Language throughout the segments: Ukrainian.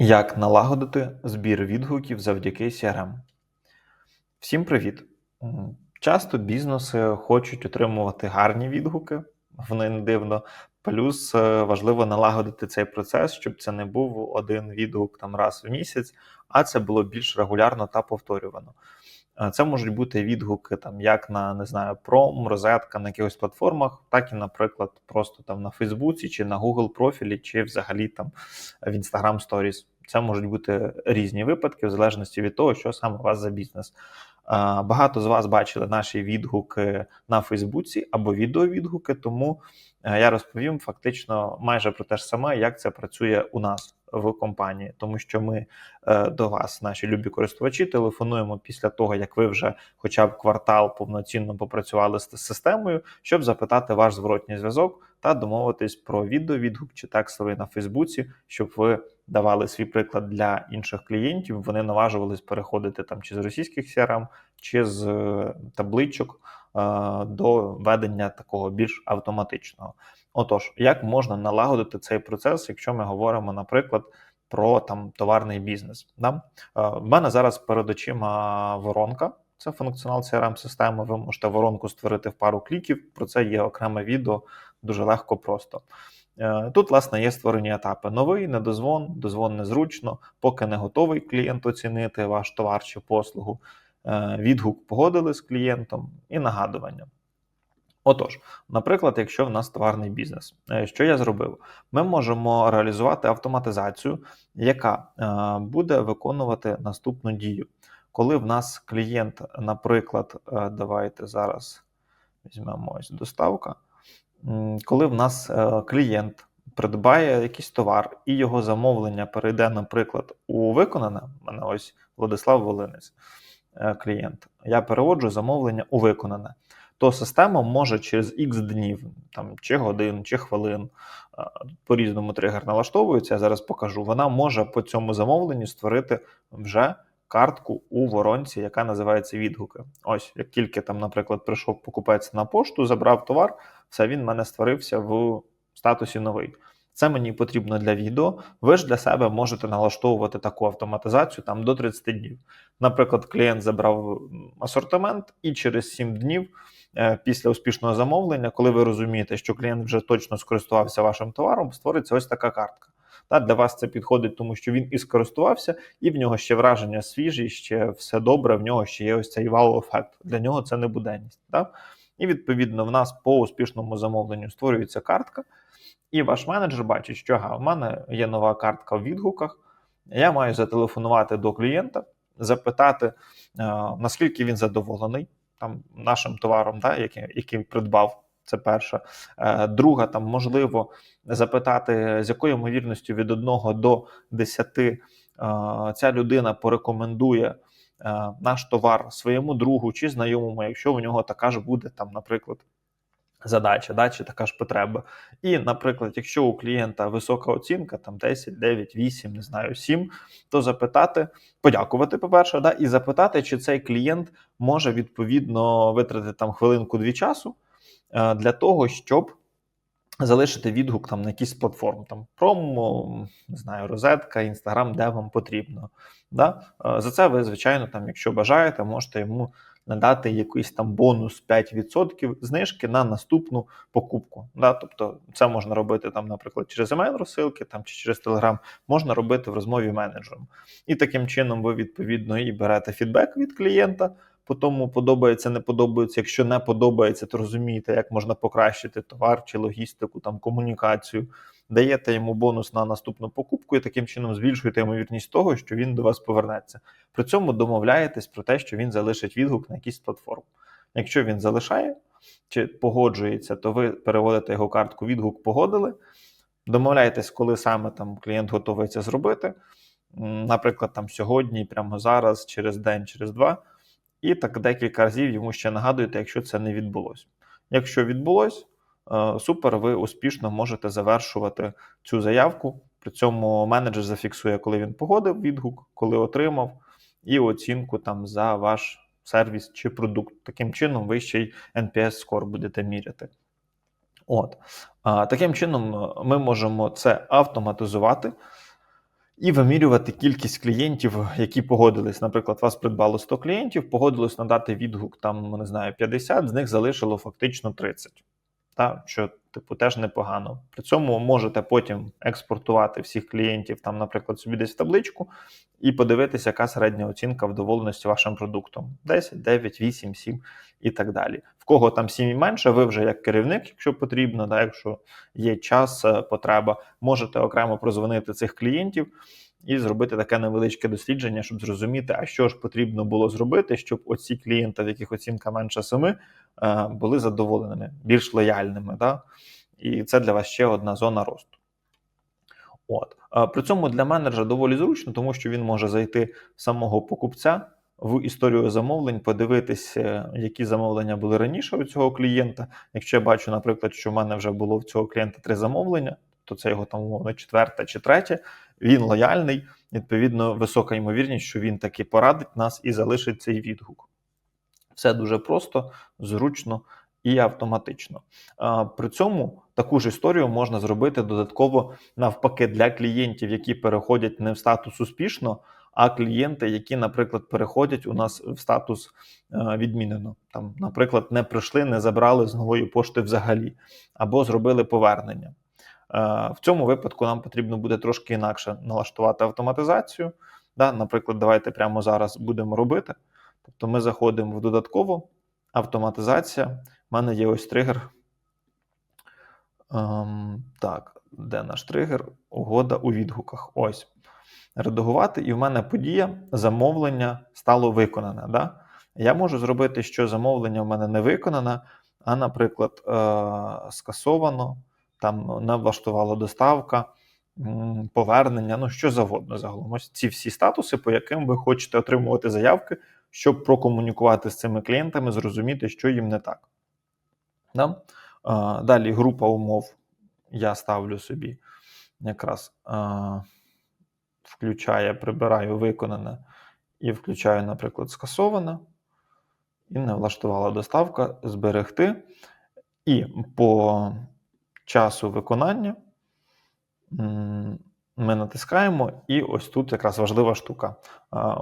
Як налагодити збір відгуків завдяки CRM? Всім привіт! Часто бізнеси хочуть отримувати гарні відгуки, вони не дивно. Плюс е, важливо налагодити цей процес, щоб це не був один відгук там раз в місяць, а це було більш регулярно та повторювано. Е, Це можуть бути відгуки там як на не знаю, пром, розетка на якихось платформах, так і, наприклад, просто там на Фейсбуці чи на Google профілі, чи взагалі там в Instagram Stories. Це можуть бути різні випадки, в залежності від того, що саме у вас за бізнес. Багато з вас бачили наші відгуки на Фейсбуці або відеовідгуки, тому е, я розповім фактично майже про те ж саме, як це працює у нас в компанії, тому що ми е, до вас, наші любі користувачі, телефонуємо після того, як ви вже хоча б квартал повноцінно попрацювали з системою, щоб запитати ваш зворотній зв'язок та домовитись про відеовідгук чи текстовий на Фейсбуці, щоб ви давали свій приклад для інших клієнтів. Вони наважувались переходити там чи з російських CRM, чи з е, табличок е, до ведення такого більш автоматичного. Отож, як можна налагодити цей процес, якщо ми говоримо, наприклад, про там товарний бізнес? Да? Е, В мене зараз перед очима воронка. Це функціонал crm системи Ви можете воронку створити в пару кліків. Про це є окреме відео дуже легко, просто. Е, Тут, власне, є створені етапи: новий, недозвон, дозвон незручно, поки не готовий клієнт оцінити ваш товар чи послугу. Е, Відгук погодили з клієнтом і нагадування. Отож, наприклад, якщо в нас товарний бізнес, е, що я зробив? Ми можемо реалізувати автоматизацію, яка е, буде виконувати наступну дію. Коли в нас клієнт, наприклад, е, давайте зараз візьмемо ось доставка. Коли в нас клієнт придбає якийсь товар і його замовлення перейде, наприклад, у виконане, у мене ось Владислав Волинець, клієнт, я переводжу замовлення у виконане то система може через X днів, там чи годин, чи хвилин, по різному тригер налаштовується. Я зараз покажу. Вона може по цьому замовленню створити вже картку у воронці, яка називається відгуки. Ось, як тільки там, наприклад, прийшов покупець на пошту, забрав товар, все він в мене створився в статусі новий. Це мені потрібно для відео. Ви ж для себе можете налаштовувати таку автоматизацію там до 30 днів. Наприклад, клієнт забрав асортимент, і через 7 днів е, після успішного замовлення, коли ви розумієте, що клієнт вже точно скористувався вашим товаром, створиться ось така картка. Та для вас це підходить, тому що він і скористувався, і в нього ще враження свіжі, ще все добре. В нього ще є ось цей вау-ефект. Для нього це не буденність. Так? І відповідно в нас по успішному замовленню створюється картка. І ваш менеджер бачить, що ага, в мене є нова картка в відгуках. Я маю зателефонувати до клієнта, запитати, е, наскільки він задоволений там нашим товаром, да, який, який придбав. Це перша. Е, друга, там можливо запитати, з якою ймовірністю від 1 до 10 е, ця людина порекомендує наш товар своєму другу чи знайомому, якщо у нього така ж буде, там, наприклад, задача, да, чи така ж потреба. І, наприклад, якщо у клієнта висока оцінка, там 10, 9, 8, не знаю, 7, то запитати, подякувати, по-перше, да, і запитати, чи цей клієнт може відповідно витратити там хвилинку-дві часу е, для того, щоб. Залишити відгук там на якісь платформ, там промо, не знаю, розетка, інстаграм, де вам потрібно. Да? Е, за це ви, звичайно, там, якщо бажаєте, можете йому надати якийсь там бонус 5% знижки на наступну покупку. Да? Тобто це можна робити там, наприклад, через емейл розсилки там, чи через Telegram, можна робити в розмові менеджером. І таким чином ви відповідно і берете фідбек від клієнта. По тому подобається, не подобається. Якщо не подобається, то розумієте, як можна покращити товар чи логістику, там комунікацію, даєте йому бонус на наступну покупку і таким чином збільшуєте ймовірність того, що він до вас повернеться. При цьому домовляєтесь про те, що він залишить відгук на якийсь платформ. Якщо він залишає чи погоджується, то ви переводите його картку відгук, погодили. Домовляєтесь, коли саме там клієнт готовий це зробити. Наприклад, там сьогодні, прямо зараз, через день, через два. І так декілька разів йому ще нагадуєте, якщо це не відбулося. Якщо відбулось, супер, ви успішно можете завершувати цю заявку. При цьому менеджер зафіксує, коли він погодив відгук, коли отримав, і оцінку там за ваш сервіс чи продукт. Таким чином, ви ще й NPS скор будете міряти. От. Таким чином, ми можемо це автоматизувати. І вимірювати кількість клієнтів, які погодились. Наприклад, вас придбало 100 клієнтів, погодилось надати відгук там, не знаю, 50, з них залишило фактично 30. Та, що, типу, теж непогано. При цьому можете потім експортувати всіх клієнтів, там, наприклад, собі десь в табличку, і подивитися, яка середня оцінка вдоволеності вашим продуктом: 10, 9, 8, 7 і так далі. В кого там 7 і менше, ви вже як керівник, якщо потрібно, да, якщо є час, е, потреба, можете окремо прозвонити цих клієнтів і зробити таке невеличке дослідження, щоб зрозуміти, а що ж потрібно було зробити, щоб оці клієнти, в яких оцінка менше 7, е, були задоволеними, більш лояльними. Да? І це для вас ще одна зона росту. От. Е, При цьому для менеджера доволі зручно, тому що він може зайти самого покупця в історію замовлень, подивитися, які замовлення були раніше у цього клієнта. Якщо я бачу, наприклад, що в мене вже було в цього клієнта три замовлення, то це його там умовно четверте чи третє. Він лояльний, відповідно, висока ймовірність, що він таки порадить нас і залишить цей відгук. Все дуже просто, зручно і автоматично. При цьому таку ж історію можна зробити додатково навпаки для клієнтів, які переходять не в статус успішно, а клієнти, які, наприклад, переходять у нас в статус е, відмінено. Там, наприклад, не прийшли, не забрали з нової пошти взагалі, або зробили повернення. Е, В цьому випадку нам потрібно буде трошки інакше налаштувати автоматизацію. Наприклад, давайте прямо зараз будемо робити. Тобто ми заходимо в додатково автоматизація. У мене є ось тригер. Ем, так, де наш тригер? Угода у відгуках. Ось. Редагувати, і в мене подія замовлення стало виконане. Да? Я можу зробити, що замовлення в мене не виконане, а, наприклад, е- скасовано, там не влаштувала доставка, повернення, ну що завгодно загалом. Ось ці всі статуси, по яким ви хочете отримувати заявки, щоб прокомунікувати з цими клієнтами, зрозуміти, що їм не так. Да? Далі група умов я ставлю собі якраз включає, прибираю виконане і включаю, наприклад, скасоване. І не влаштувала доставка, зберегти. І по часу виконання ми натискаємо, і ось тут якраз важлива штука.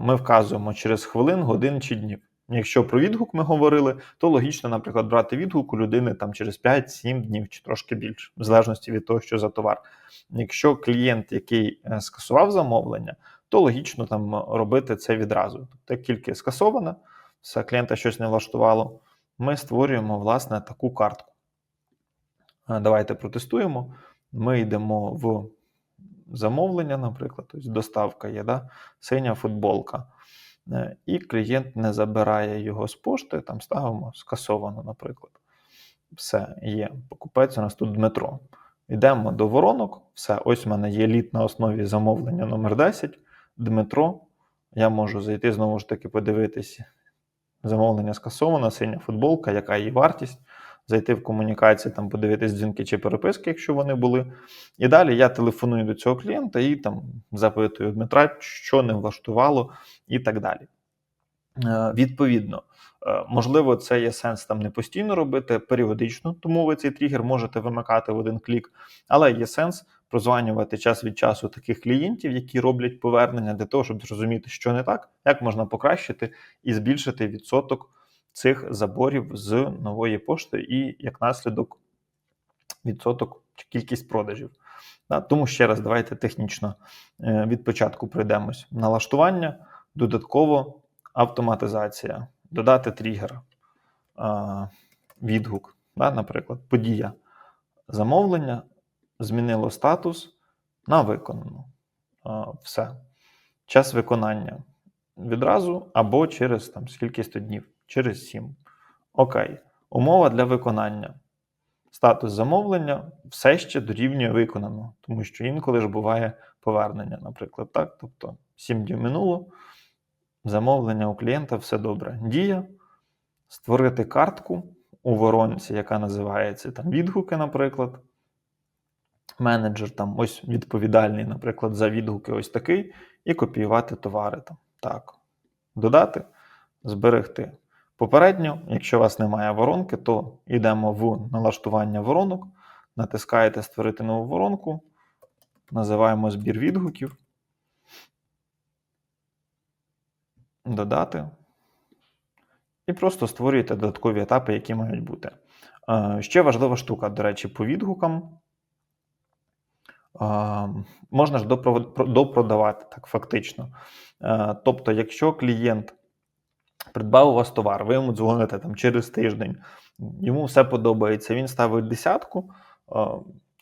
Ми вказуємо через хвилин, годин чи днів. Якщо про відгук ми говорили, то логічно, наприклад, брати відгук у людини там через 5-7 днів чи трошки більше, в залежності від того, що за товар. Якщо клієнт, який е, скасував замовлення, то логічно там робити це відразу. Тобто, тільки скасовано, все клієнта щось не влаштувало, ми створюємо власне таку картку. Е, Давайте протестуємо. Ми йдемо в замовлення, наприклад, тобто доставка є, да? синя футболка. Е, І клієнт не забирає його з пошти, там ставимо скасовано, наприклад. Все, є. Покупець у нас тут Дмитро. Йдемо до воронок. Все, ось в мене є лід на основі замовлення номер 10 Дмитро. Я можу зайти знову ж таки подивитися. Замовлення скасовано, синя футболка, яка її вартість. Зайти в комунікації, там подивитись дзвінки чи переписки, якщо вони були. І далі я телефоную до цього клієнта і там запитую Дмитра, що не влаштувало, і так далі. Е, Відповідно, е, можливо, це є сенс там не постійно робити, періодично, тому ви цей тригер можете вимикати в один клік, але є сенс прозванювати час від часу таких клієнтів, які роблять повернення для того, щоб зрозуміти, що не так, як можна покращити і збільшити відсоток цих заборів з нової пошти, і як наслідок відсоток чи кількість продажів. Тому ще раз давайте технічно е, від початку пройдемось. Налаштування, додатково автоматизація, додати тригер, відгук, наприклад, подія замовлення, змінило статус на виконану. Все. Час виконання відразу або через там, скількись днів, через 7. Окей. Умова для виконання. Статус замовлення все ще дорівнює виконано, тому що інколи ж буває повернення, наприклад, так. Тобто 7 днів минуло, замовлення у клієнта все добре. Дія створити картку у воронці, яка називається там відгуки, наприклад. Менеджер там ось відповідальний, наприклад, за відгуки ось такий, і копіювати товари. там. Так. Додати, зберегти. Попередньо, якщо у вас немає воронки, то йдемо в налаштування воронок, натискаєте Створити нову воронку, називаємо збір відгуків. Додати. І просто створюєте додаткові етапи, які мають бути. Е, ще важлива штука, до речі, по відгукам. Можна ж допродавати так фактично. Е, Тобто, якщо клієнт придбав у вас товар, ви йому дзвоните там через тиждень, йому все подобається, він ставить десятку, е,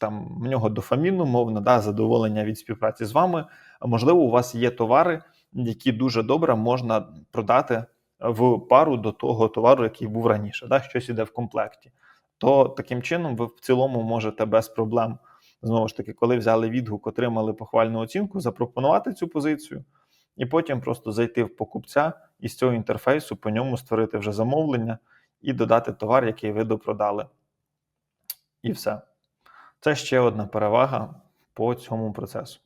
там в нього дофамін, умовно, да, задоволення від співпраці з вами. Можливо, у вас є товари, які дуже добре можна продати в пару до того товару, який був раніше, да, щось іде в комплекті. То таким чином ви в цілому можете без проблем, знову ж таки, коли взяли відгук, отримали похвальну оцінку, запропонувати цю позицію, і потім просто зайти в покупця і з цього інтерфейсу по ньому створити вже замовлення і додати товар, який ви допродали. І все. Це ще одна перевага по цьому процесу.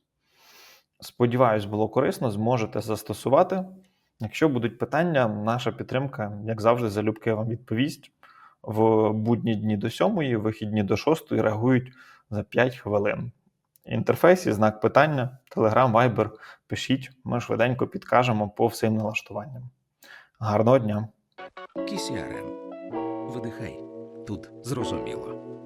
Сподіваюсь, було корисно, зможете застосувати. Якщо будуть питання, наша підтримка, як завжди, залюбки вам відповість. В будні дні до 7, вихідні до 6 реагують за 5 хвилин. Інтерфейсі, знак питання, Telegram, Viber, пишіть, ми швиденько підкажемо по всім налаштуванням. Гарного дня! KCRM. Видихай. Тут зрозуміло.